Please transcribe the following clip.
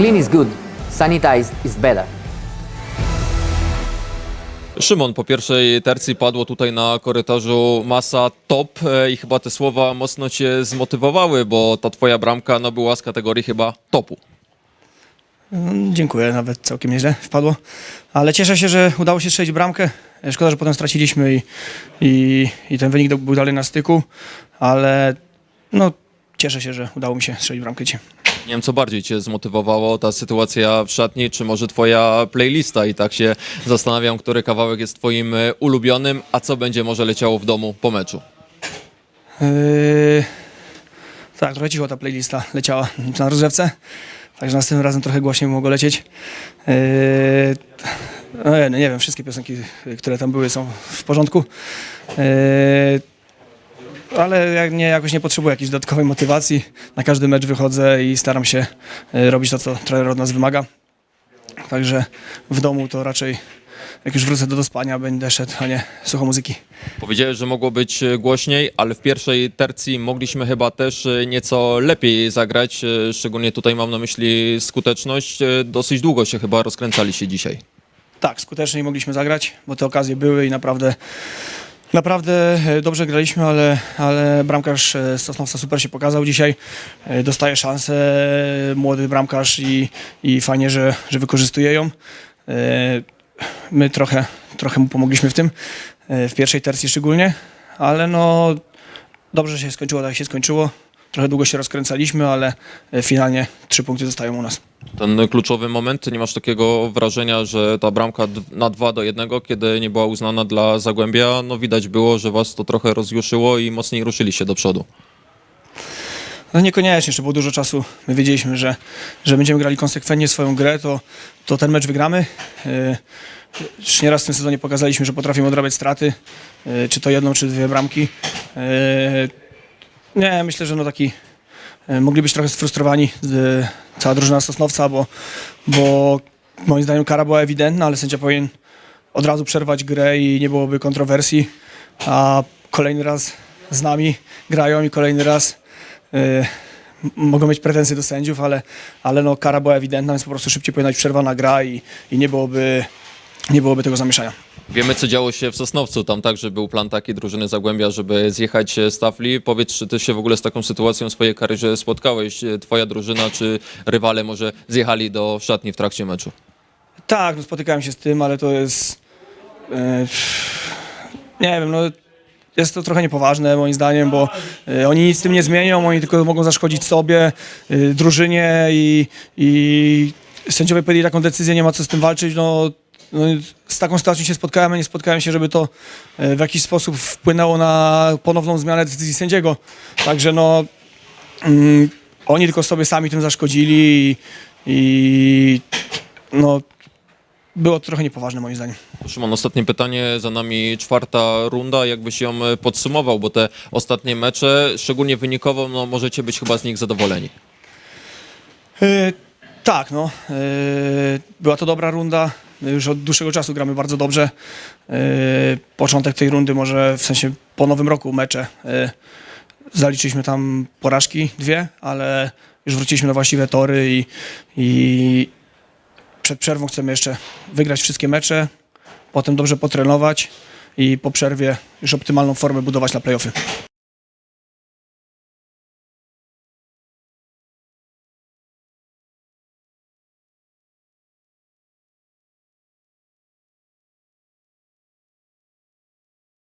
Clean is good, sanitized is better. Szymon, po pierwszej tercji padło tutaj na korytarzu masa top e, i chyba te słowa mocno cię zmotywowały, bo ta twoja bramka no, była z kategorii chyba topu. Dziękuję, nawet całkiem nieźle wpadło. Ale cieszę się, że udało się strzelić bramkę. Szkoda, że potem straciliśmy i, i, i ten wynik był dalej na styku, ale no, cieszę się, że udało mi się strzelić bramkę dzisiaj. Nie wiem, co bardziej cię zmotywowało, ta sytuacja w szatni, czy może twoja playlista i tak się zastanawiam, który kawałek jest twoim e, ulubionym, a co będzie może leciało w domu po meczu. Yy, tak, trochę cicho ta playlista leciała na rozgrzewce, także następnym razem trochę głośniej mogło lecieć. Yy, no, nie, nie wiem, wszystkie piosenki, które tam były są w porządku. Yy, ale ja nie, jakoś nie potrzebuję jakiejś dodatkowej motywacji. Na każdy mecz wychodzę i staram się yy, robić to, co trener od nas wymaga. Także w domu to raczej, jak już wrócę do, do spania, będę szedł, a nie słuchał muzyki. Powiedziałeś, że mogło być e, głośniej, ale w pierwszej tercji mogliśmy chyba też e, nieco lepiej zagrać, szczególnie tutaj mam na myśli skuteczność. Dosyć długo się chyba rozkręcaliście dzisiaj. Tak, skuteczniej mogliśmy zagrać, bo te okazje były i naprawdę, naprawdę e, dobrze graliśmy, ale, ale bramkarz e, Sosnowca super się pokazał dzisiaj. E, Dostaje szansę, młody bramkarz i, i fajnie, że, że wykorzystuje ją. My trochę, trochę mu pomogliśmy w tym, w pierwszej tercji szczególnie, ale no dobrze się skończyło, tak się skończyło. Trochę długo się rozkręcaliśmy, ale e, finalnie trzy punkty zostają u nas. Ten kluczowy moment, nie masz takiego wrażenia, że ta bramka na 2 do 1, kiedy nie była uznana dla Zagłębia, no widać było, że was to trochę rozjuszyło i mocniej ruszyliście do przodu. No niekoniecznie, jeszcze było dużo czasu. My wiedzieliśmy, że, że będziemy grali konsekwentnie swoją grę, to, to ten mecz wygramy. Yy, Już nieraz w tym sezonie pokazaliśmy, że potrafimy odrabiać straty, yy, czy to jedną, czy dwie bramki. Yy, Nie, myślę, że no taki yy, mogli być trochę sfrustrowani yy, cała drużyna Sosnowca, bo, bo moim zdaniem kara była ewidentna, ale sędzia powinien od razu przerwać grę i nie byłoby kontrowersji, a kolejny raz z nami grają i kolejny raz m- mogą mieć pretensje do sędziów, ale, ale no, kara była ewidentna, więc po prostu szybciej powinna być przerwana gra i, i nie, byłoby, nie byłoby tego zamieszania. Wiemy, co działo się w Sosnowcu. Tam także był plan taki drużyny Zagłębia, żeby zjechać e, z tafli. Powiedz, czy ty się w ogóle z taką sytuacją w swojej karierze spotkałeś? E, Twoja drużyna, czy rywale może zjechali do szatni w trakcie meczu? Tak, no, spotykałem się z tym, ale to jest. e, nie wiem, no. Jest to trochę niepoważne moim zdaniem, bo e, oni nic z tym nie zmienią, oni tylko mogą zaszkodzić sobie, e, drużynie i, i sędziowie podjęli taką decyzję, nie ma co z tym walczyć. No, no, z taką sytuacją się spotkałem, a nie spotkałem się, żeby to e, w jakiś sposób wpłynęło na ponowną zmianę decyzji sędziego. Także no, mm, oni tylko sobie sami tym zaszkodzili i, i no, było to trochę niepoważne moim zdaniem. Szymon, ostatnie pytanie, za nami czwarta runda. Jakbyś ją podsumował, bo te ostatnie mecze, szczególnie wynikowo, no możecie być chyba z nich zadowoleni. E, tak, no. E, była to dobra runda. Już od dłuższego czasu gramy bardzo dobrze. E, początek tej rundy, może w sensie po nowym roku mecze. E, zaliczyliśmy tam porażki dwie, ale już wróciliśmy na właściwe tory i, i przed przerwą chcemy jeszcze wygrać wszystkie mecze, potem dobrze potrenować i po przerwie już optymalną formę budować na playoffy.